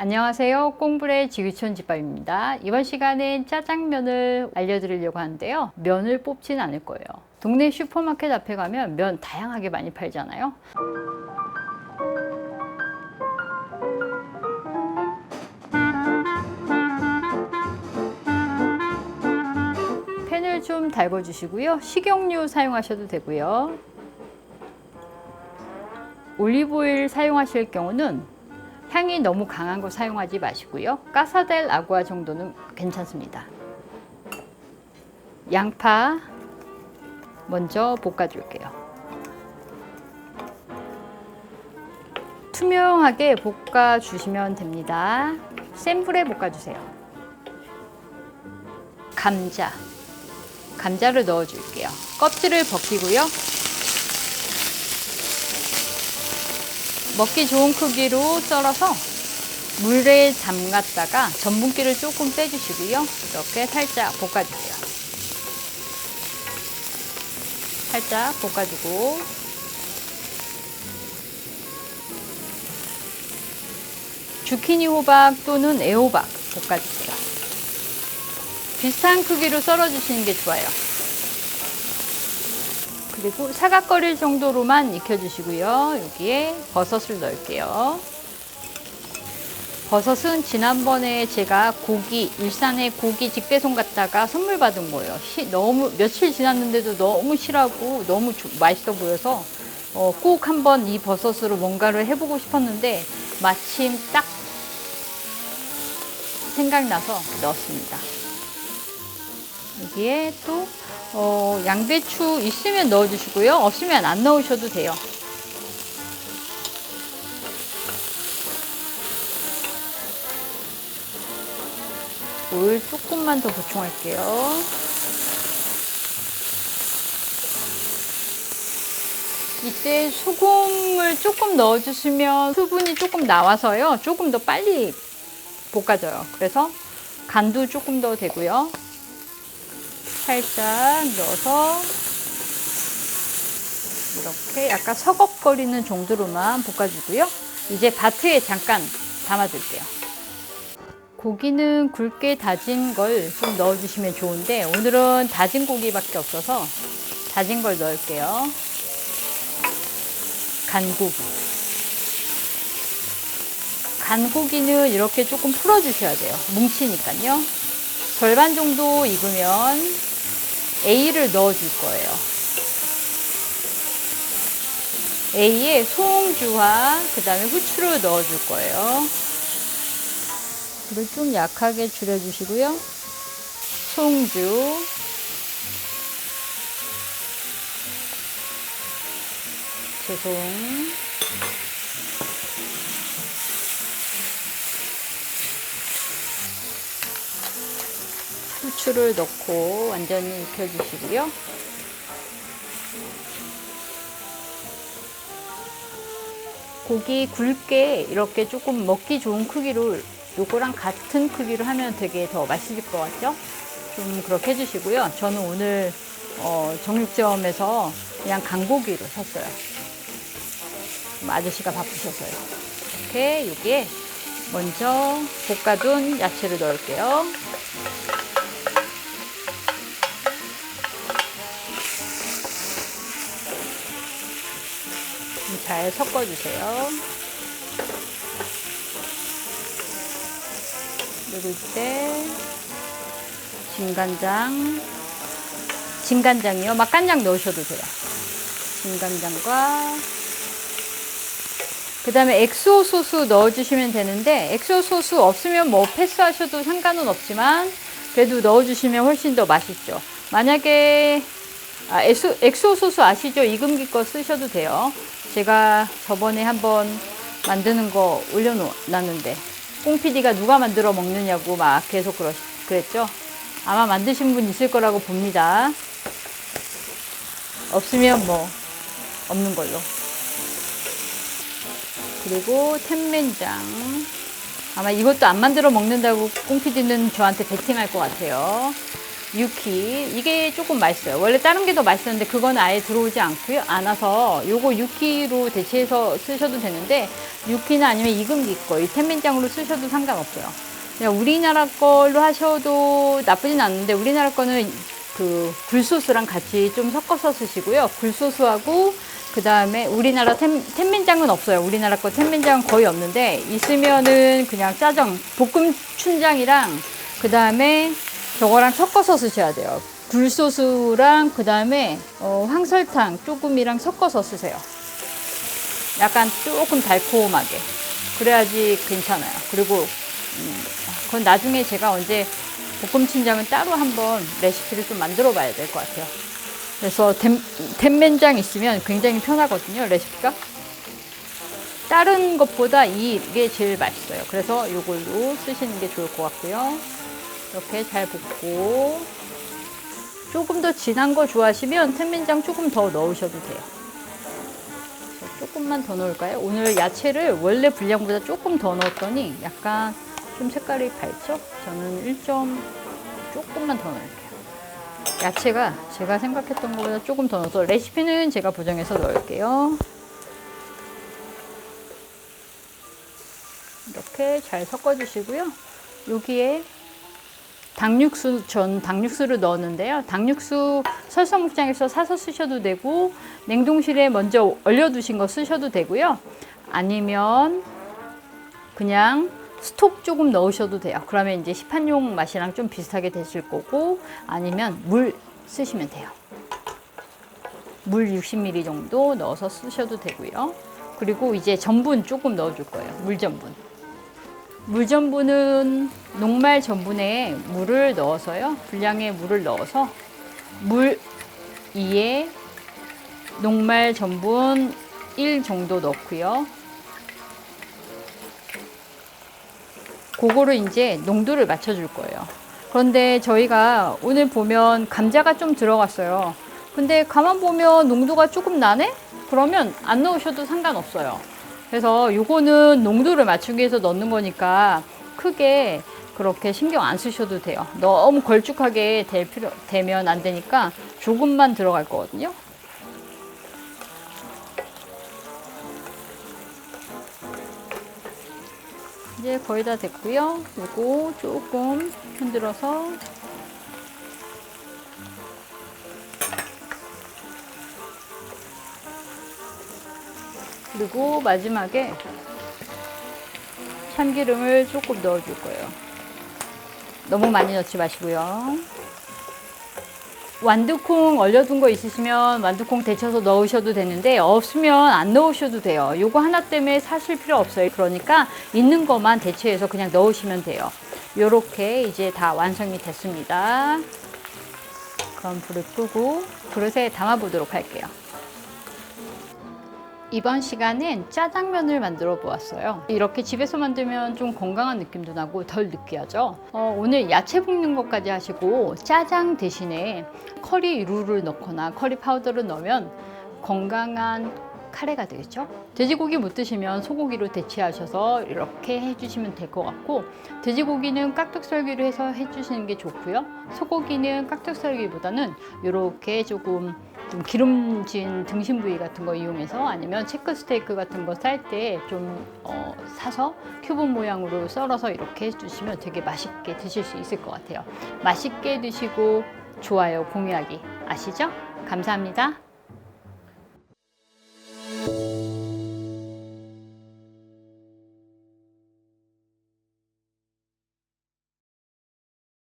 안녕하세요. 꽁불의 지구촌 집밥입니다. 이번 시간엔 짜장면을 알려드리려고 하는데요. 면을 뽑진 않을 거예요. 동네 슈퍼마켓 앞에 가면 면 다양하게 많이 팔잖아요. 팬을 좀 달궈주시고요. 식용유 사용하셔도 되고요. 올리브오일 사용하실 경우는 향이 너무 강한 거 사용하지 마시고요. 까사델 아구아 정도는 괜찮습니다. 양파 먼저 볶아줄게요. 투명하게 볶아주시면 됩니다. 센 불에 볶아주세요. 감자. 감자를 넣어줄게요. 껍질을 벗기고요. 먹기 좋은 크기로 썰어서 물에 담갔다가 전분기를 조금 빼주시고요. 이렇게 살짝 볶아주세요. 살짝 볶아주고 주키니 호박 또는 애호박 볶아주세요. 비슷한 크기로 썰어주시는 게 좋아요. 그리고 사각거릴 정도로만 익혀주시고요. 여기에 버섯을 넣을게요. 버섯은 지난번에 제가 고기, 일산에 고기 직배송 갔다가 선물 받은 거예요. 시, 너무, 며칠 지났는데도 너무 실하고 너무 조- 맛있어 보여서 어, 꼭 한번 이 버섯으로 뭔가를 해보고 싶었는데 마침 딱 생각나서 넣었습니다. 여기에 또 어, 양배추 있으면 넣어주시고요. 없으면 안 넣으셔도 돼요. 물 조금만 더 보충할게요. 이때 소금을 조금 넣어주시면 수분이 조금 나와서요. 조금 더 빨리 볶아져요. 그래서 간도 조금 더 되고요. 살짝 넣어서 이렇게 약간 서걱거리는 정도로만 볶아주고요. 이제 바트에 잠깐 담아줄게요. 고기는 굵게 다진 걸 좀 넣어주시면 좋은데 오늘은 다진 고기밖에 없어서 다진 걸 넣을게요. 간고기. 간고기는 이렇게 조금 풀어주셔야 돼요. 뭉치니까요. 절반 정도 익으면 A를 넣어줄 거예요. A에 송주와 그 다음에 후추를 넣어줄 거예요. 불을 좀 약하게 줄여주시고요. 송주, 죄송. 후추를 넣고 완전히 익혀주시고요. 고기 굵게 이렇게 조금 먹기 좋은 크기로 요거랑 같은 크기로 하면 되게 더 맛있을 것 같죠? 좀 그렇게 해주시고요. 저는 오늘 어, 정육점에서 그냥 강고기로 샀어요. 좀 아저씨가 바쁘셔서요. 이렇게 여기에 먼저 볶아둔 야채를 넣을게요. 잘 섞어주세요. 그리고 이때 진간장, 진간장이요. 막간장 넣으셔도 돼요. 진간장과 그 다음에 엑소 소스 넣어주시면 되는데 엑소 소스 없으면 뭐 패스하셔도 상관은 없지만 그래도 넣어주시면 훨씬 더 맛있죠. 만약에 아, 엑소, 엑소 소스 아시죠? 이금기 거 쓰셔도 돼요. 제가 저번에 한번 만드는 거 올려놨는데 꽁PD가 누가 만들어 먹느냐고 막 계속 그러, 그랬죠? 아마 만드신 분 있을 거라고 봅니다. 없으면 뭐 없는 걸로. 그리고甜맨장. 아마 이것도 안 만들어 먹는다고 꽁PD는 저한테 베팅할 것 같아요. 유키 이게 조금 맛있어요. 원래 다른 게 더 맛있었는데 그건 아예 들어오지 않고요. 않아서 요거 유키로 대체해서 쓰셔도 되는데 유키나 아니면 익은 거, 이 텐민장으로 쓰셔도 상관없어요. 그냥 우리나라 걸로 하셔도 나쁘진 않은데 우리나라 거는 그 굴소스랑 같이 좀 섞어서 쓰시고요. 굴소스하고 그 다음에 우리나라 텐, 텐민장은 없어요. 우리나라 거 텐민장은 거의 없는데 있으면은 그냥 짜장, 볶음 춘장이랑 그 다음에 저거랑 섞어서 쓰셔야 돼요. 굴소스랑 그 다음에 어, 황설탕 조금이랑 섞어서 쓰세요. 약간 조금 달콤하게. 그래야지 괜찮아요. 그리고 음, 그건 나중에 제가 언제 볶음친장은 따로 한번 레시피를 좀 만들어 봐야 될 것 같아요. 그래서 템, 템맨장 있으면 굉장히 편하거든요, 레시피가. 다른 것보다 이게 제일 맛있어요. 그래서 이걸로 쓰시는 게 좋을 것 같고요. 이렇게 잘 볶고 조금 더 진한 거 좋아하시면 템맨장 조금 더 넣으셔도 돼요. 조금만 더 넣을까요? 오늘 야채를 원래 분량보다 조금 더 넣었더니 약간 좀 색깔이 밝죠? 저는 1점 조금만 더 넣을게요. 야채가 제가 생각했던 것보다 조금 더 넣어서 레시피는 제가 보정해서 넣을게요. 이렇게 잘 섞어주시고요. 여기에 닭육수, 전 닭육수를 넣었는데요. 닭육수 설성목장에서 사서 쓰셔도 되고, 냉동실에 먼저 얼려두신 거 쓰셔도 되고요. 아니면 그냥 스톡 조금 넣으셔도 돼요. 그러면 이제 시판용 맛이랑 좀 비슷하게 되실 거고, 아니면 물 쓰시면 돼요. 물 60ml 정도 넣어서 쓰셔도 되고요. 그리고 이제 전분 조금 넣어줄 거예요. 물 전분. 물 전분은 녹말 전분에 물을 넣어서요. 분량의 물을 넣어서 물 2에 녹말 전분 1 정도 넣고요. 그거를 이제 농도를 맞춰 줄 거예요. 그런데 저희가 오늘 보면 감자가 좀 들어갔어요. 근데 가만 보면 농도가 조금 나네? 그러면 안 넣으셔도 상관없어요. 그래서 요거는 농도를 맞추기 위해서 넣는 거니까 크게 그렇게 신경 안 쓰셔도 돼요. 너무 걸쭉하게 될 필요, 되면 안 되니까 조금만 들어갈 거거든요. 이제 거의 다 됐고요. 요거 조금 흔들어서 그리고 마지막에 참기름을 조금 넣어줄 거예요. 너무 많이 넣지 마시고요. 완두콩 얼려둔 거 있으시면 완두콩 데쳐서 넣으셔도 되는데 없으면 안 넣으셔도 돼요. 요거 하나 때문에 사실 필요 없어요. 그러니까 있는 것만 대체해서 그냥 넣으시면 돼요. 요렇게 이제 다 완성이 됐습니다. 그럼 불을 끄고 그릇에 담아 보도록 할게요. 이번 시간은 짜장면을 만들어 보았어요. 이렇게 집에서 만들면 좀 건강한 느낌도 나고 덜 느끼하죠. 어, 오늘 야채 볶는 것까지 하시고 짜장 대신에 커리 룰을 넣거나 커리 파우더를 넣으면 건강한 카레가 되겠죠. 돼지고기 못 드시면 소고기로 대체하셔서 이렇게 해주시면 될 것 같고 돼지고기는 깍둑썰기로 해서 해주시는 게 좋고요. 소고기는 깍둑썰기보다는 이렇게 조금 좀 기름진 등심 부위 같은 거 이용해서 아니면 체크 스테이크 같은 거 쌀 때좀 어, 사서 큐브 모양으로 썰어서 이렇게 해주시면 되게 맛있게 드실 수 있을 것 같아요. 맛있게 드시고 좋아요 공유하기 아시죠? 감사합니다.